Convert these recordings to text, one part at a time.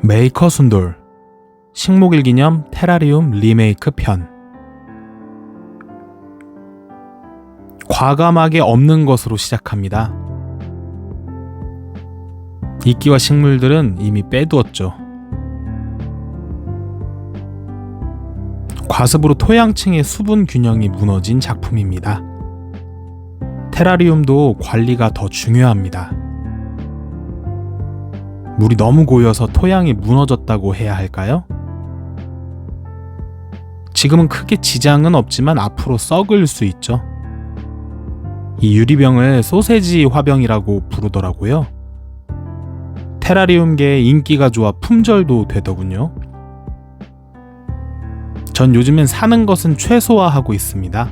메이커 순돌 식목일 기념 테라리움 리메이크 편 과감하게 없는 것으로 시작합니다. 이끼와 식물들은 이미 빼두었죠. 과습으로 토양층의 수분 균형이 무너진 작품입니다. 테라리움도 관리가 더 중요합니다. 물이 너무 고여서 토양이 무너졌다고 해야 할까요? 지금은 크게 지장은 없지만 앞으로 썩을 수 있죠. 이 유리병을 소세지 화병이라고 부르더라고요. 테라리움계의 인기가 좋아 품절도 되더군요. 전 요즘엔 사는 것은 최소화하고 있습니다.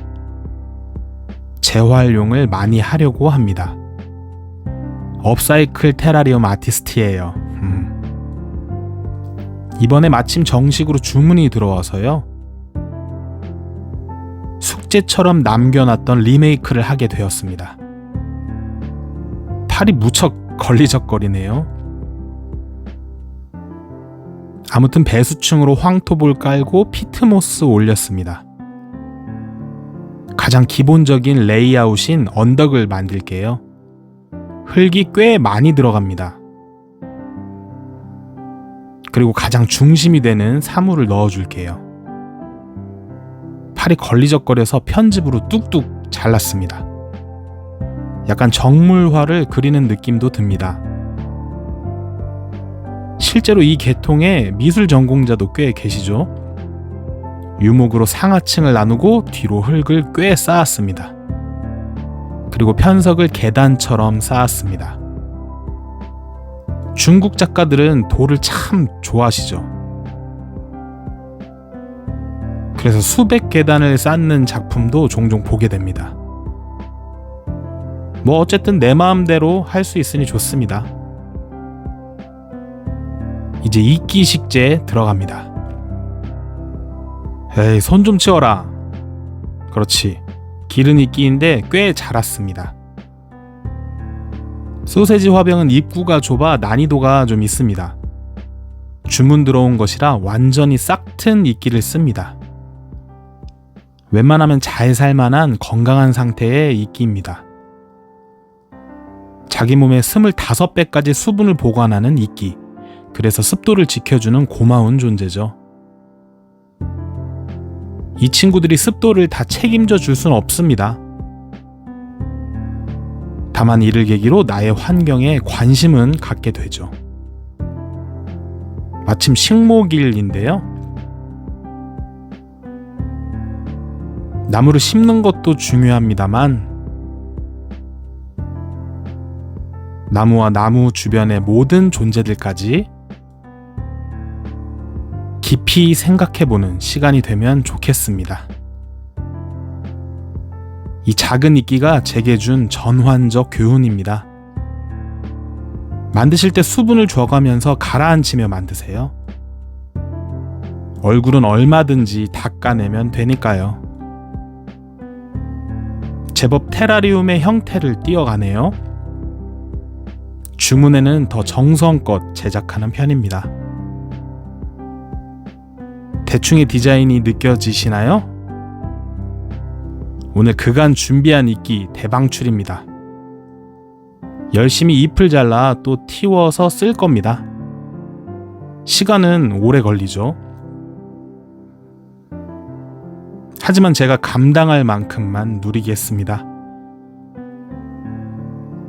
재활용을 많이 하려고 합니다. 업사이클 테라리움 아티스트예요. 음. 이번에 마침 정식으로 주문이 들어와서요. 숙제처럼 남겨놨던 리메이크를 하게 되었습니다. 팔이 무척 걸리적거리네요. 아무튼 배수층으로 황토볼 깔고 피트모스 올렸습니다. 가장 기본적인 레이아웃인 언덕을 만들게요. 흙이 꽤 많이 들어갑니다. 그리고 가장 중심이 되는 사물을 넣어줄게요. 팔이 걸리적거려서 편집으로 뚝뚝 잘랐습니다. 약간 정물화를 그리는 느낌도 듭니다. 실제로 이 계통에 미술 전공자도 꽤 계시죠? 유목으로 상하층을 나누고 뒤로 흙을 꽤 쌓았습니다. 그리고 편석을 계단처럼 쌓았습니다. 중국 작가들은 돌을 참 좋아하시죠. 그래서 수백 계단을 쌓는 작품도 종종 보게 됩니다. 뭐 어쨌든 내 마음대로 할 수 있으니 좋습니다. 이제 이끼 식재 들어갑니다. 에이, 손 좀 치워라. 그렇지. 기른 이 끼인데 꽤 자랐습니다. 소세지 화병은 입구가 좁아 난이도가 좀 있습니다. 주문 들어온 것이라 완전히 싹튼 이끼를 씁니다. 웬만하면 잘 살만한 건강한 상태의 이끼입니다. 자기 몸에 25배까지 수분을 보관하는 이끼. 그래서 습도를 지켜주는 고마운 존재죠. 이 친구들이 습도를 다 책임져 줄 수는 없습니다. 다만 이를 계기로 나의 환경에 관심은 갖게 되죠. 마침 식목일인데요. 나무를 심는 것도 중요합니다만 나무와 나무 주변의 모든 존재들까지 깊이 생각해보는 시간이 되면 좋겠습니다. 이 작은 이끼가 제게 준 전환적 교훈입니다. 만드실 때 수분을 줘가면서 가라앉히며 만드세요. 얼굴은 얼마든지 닦아내면 되니까요. 제법 테라리움의 형태를 띄어가네요. 주문에는 더 정성껏 제작하는 편입니다. 대충의 디자인이 느껴지시나요? 오늘 그간 준비한 이끼 대방출입니다. 열심히 잎을 잘라 또 틔워서 쓸 겁니다. 시간은 오래 걸리죠. 하지만 제가 감당할 만큼만 누리겠습니다.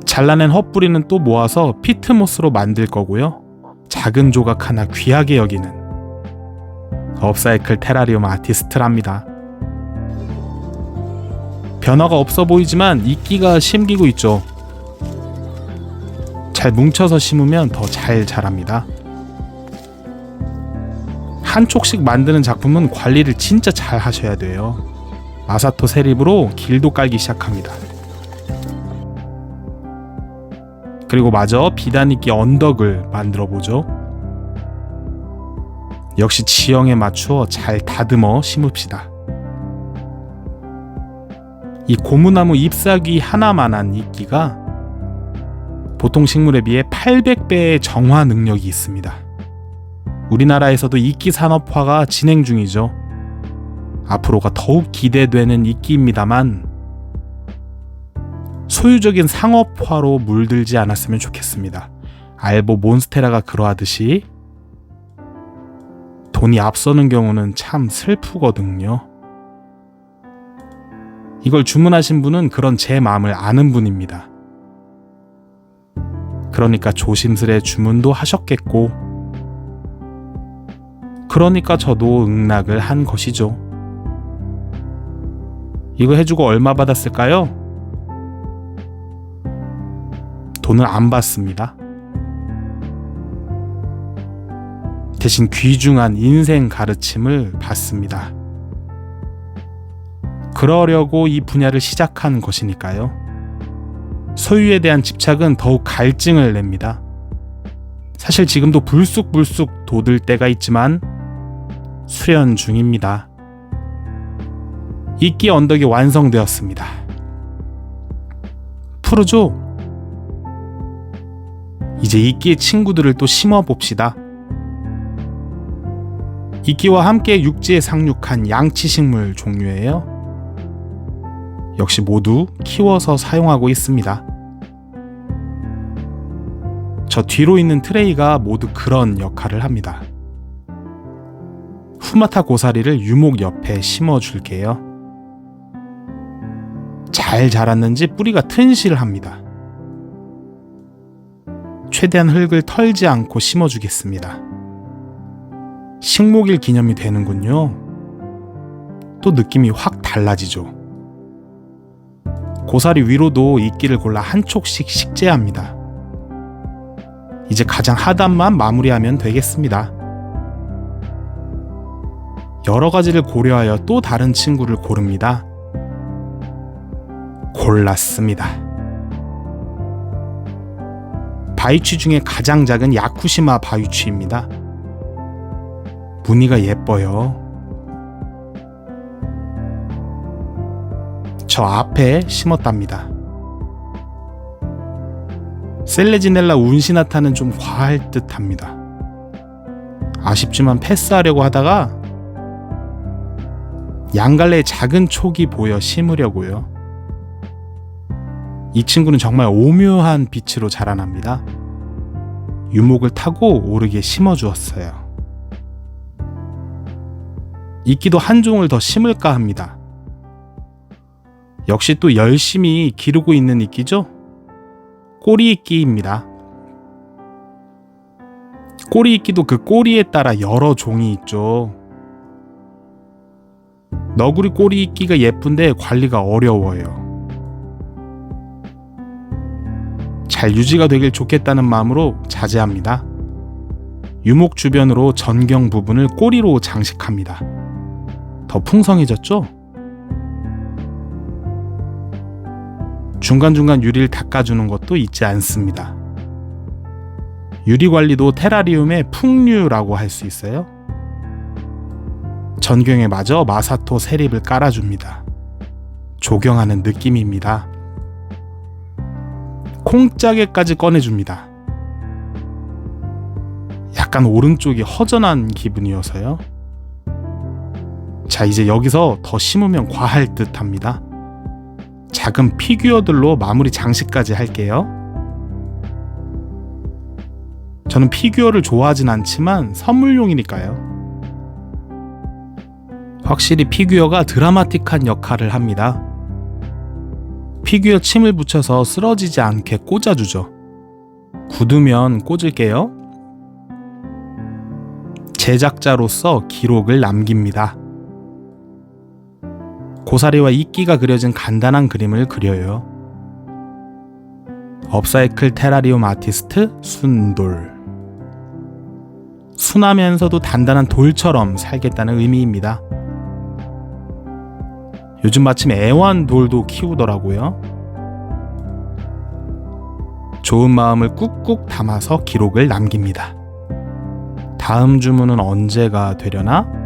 잘라낸 헛뿌리는 또 모아서 피트모스로 만들 거고요. 작은 조각 하나 귀하게 여기는 업사이클 테라리움 아티스트랍니다. 변화가 없어 보이지만 이끼가 심기고 있죠. 잘 뭉쳐서 심으면 더 잘 자랍니다. 한 촉씩 만드는 작품은 관리를 진짜 잘 하셔야 돼요. 마사토 세립으로 길도 깔기 시작합니다. 그리고 마저 비단이끼 언덕을 만들어 보죠. 역시 지형에 맞추어 잘 다듬어 심읍시다. 이 고무나무 잎사귀 하나만한 이끼가 보통 식물에 비해 800배의 정화 능력이 있습니다. 우리나라에서도 이끼 산업화가 진행 중이죠. 앞으로가 더욱 기대되는 이끼입니다만 소유적인 상업화로 물들지 않았으면 좋겠습니다. 알보 몬스테라가 그러하듯이 돈이 앞서는 경우는 참 슬프거든요. 이걸 주문하신 분은 그런 제 마음을 아는 분입니다. 그러니까 조심스레 주문도 하셨겠고, 그러니까 저도 응낙을 한 것이죠. 이거 해주고 얼마 받았을까요? 돈을 안 받습니다. 대신 귀중한 인생 가르침을 받습니다. 그러려고 이 분야를 시작한 것이니까요. 소유에 대한 집착은 더욱 갈증을 냅니다. 사실 지금도 불쑥불쑥 돋을 때가 있지만 수련 중입니다. 이끼 언덕이 완성되었습니다. 푸르죠? 이제 이끼의 친구들을 또 심어 봅시다. 이끼와 함께 육지에 상륙한 양치식물 종류예요. 역시 모두 키워서 사용하고 있습니다. 저 뒤로 있는 트레이가 모두 그런 역할을 합니다. 후마타 고사리를 유목 옆에 심어 줄게요. 잘 자랐는지 뿌리가 튼실합니다. 최대한 흙을 털지 않고 심어 주겠습니다. 식목일 기념이 되는군요. 또 느낌이 확 달라지죠. 고사리 위로도 이끼를 골라 한 촉씩 식재합니다. 이제 가장 하단만 마무리하면 되겠습니다. 여러 가지를 고려하여 또 다른 친구를 고릅니다. 골랐습니다. 바위취 중에 가장 작은 야쿠시마 바위취입니다. 무늬가 예뻐요. 저 앞에 심었답니다. 셀레지넬라 운시나타는 좀 과할 듯 합니다. 아쉽지만 패스하려고 하다가 양갈래의 작은 촉이 보여 심으려고요. 이 친구는 정말 오묘한 빛으로 자라납니다. 유목을 타고 오르게 심어 주었어요. 이끼도 한 종을 더 심을까 합니다. 역시 또 열심히 기르고 있는 이끼죠? 꼬리 이끼입니다. 꼬리 이끼도 그 꼬리에 따라 여러 종이 있죠. 너구리 꼬리 이끼가 예쁜데 관리가 어려워요. 잘 유지가 되길 좋겠다는 마음으로 자제합니다. 유목 주변으로 전경 부분을 꼬리로 장식합니다. 더 풍성해졌죠? 중간중간 유리를 닦아주는 것도 잊지 않습니다. 유리 관리도 테라리움의 풍류라고 할 수 있어요. 전경에 맞아 마사토 세립을 깔아줍니다. 조경하는 느낌입니다. 콩짜개까지 꺼내줍니다. 약간 오른쪽이 허전한 기분이어서요. 자, 이제 여기서 더 심으면 과할 듯 합니다. 작은 피규어들로 마무리 장식까지 할게요. 저는 피규어를 좋아하진 않지만 선물용이니까요. 확실히 피규어가 드라마틱한 역할을 합니다. 피규어 침을 붙여서 쓰러지지 않게 꽂아주죠. 굳으면 꽂을게요. 제작자로서 기록을 남깁니다. 고사리와 이끼가 그려진 간단한 그림을 그려요. 업사이클 테라리움 아티스트 순돌. 순하면서도 단단한 돌처럼 살겠다는 의미입니다. 요즘 마침 애완돌도 키우더라고요. 좋은 마음을 꾹꾹 담아서 기록을 남깁니다. 다음 주문은 언제가 되려나?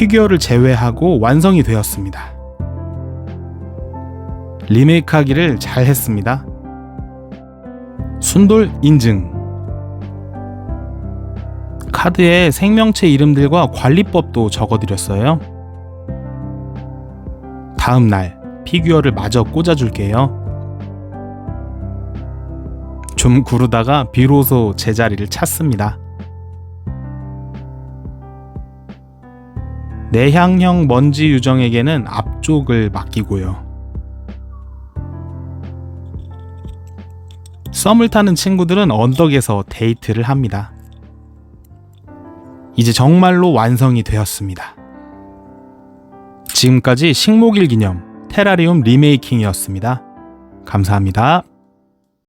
피규어를 제외하고 완성이 되었습니다. 리메이크하기를 잘 했습니다. 순돌 인증. 카드에 생명체 이름들과 관리법도 적어드렸어요. 다음 날 피규어를 마저 꽂아줄게요. 좀 구르다가 비로소 제자리를 찾습니다. 내향형 먼지 유정에게는 앞쪽을 맡기고요. 썸을 타는 친구들은 언덕에서 데이트를 합니다. 이제 정말로 완성이 되었습니다. 지금까지 식목일 기념 테라리움 리메이킹이었습니다. 감사합니다.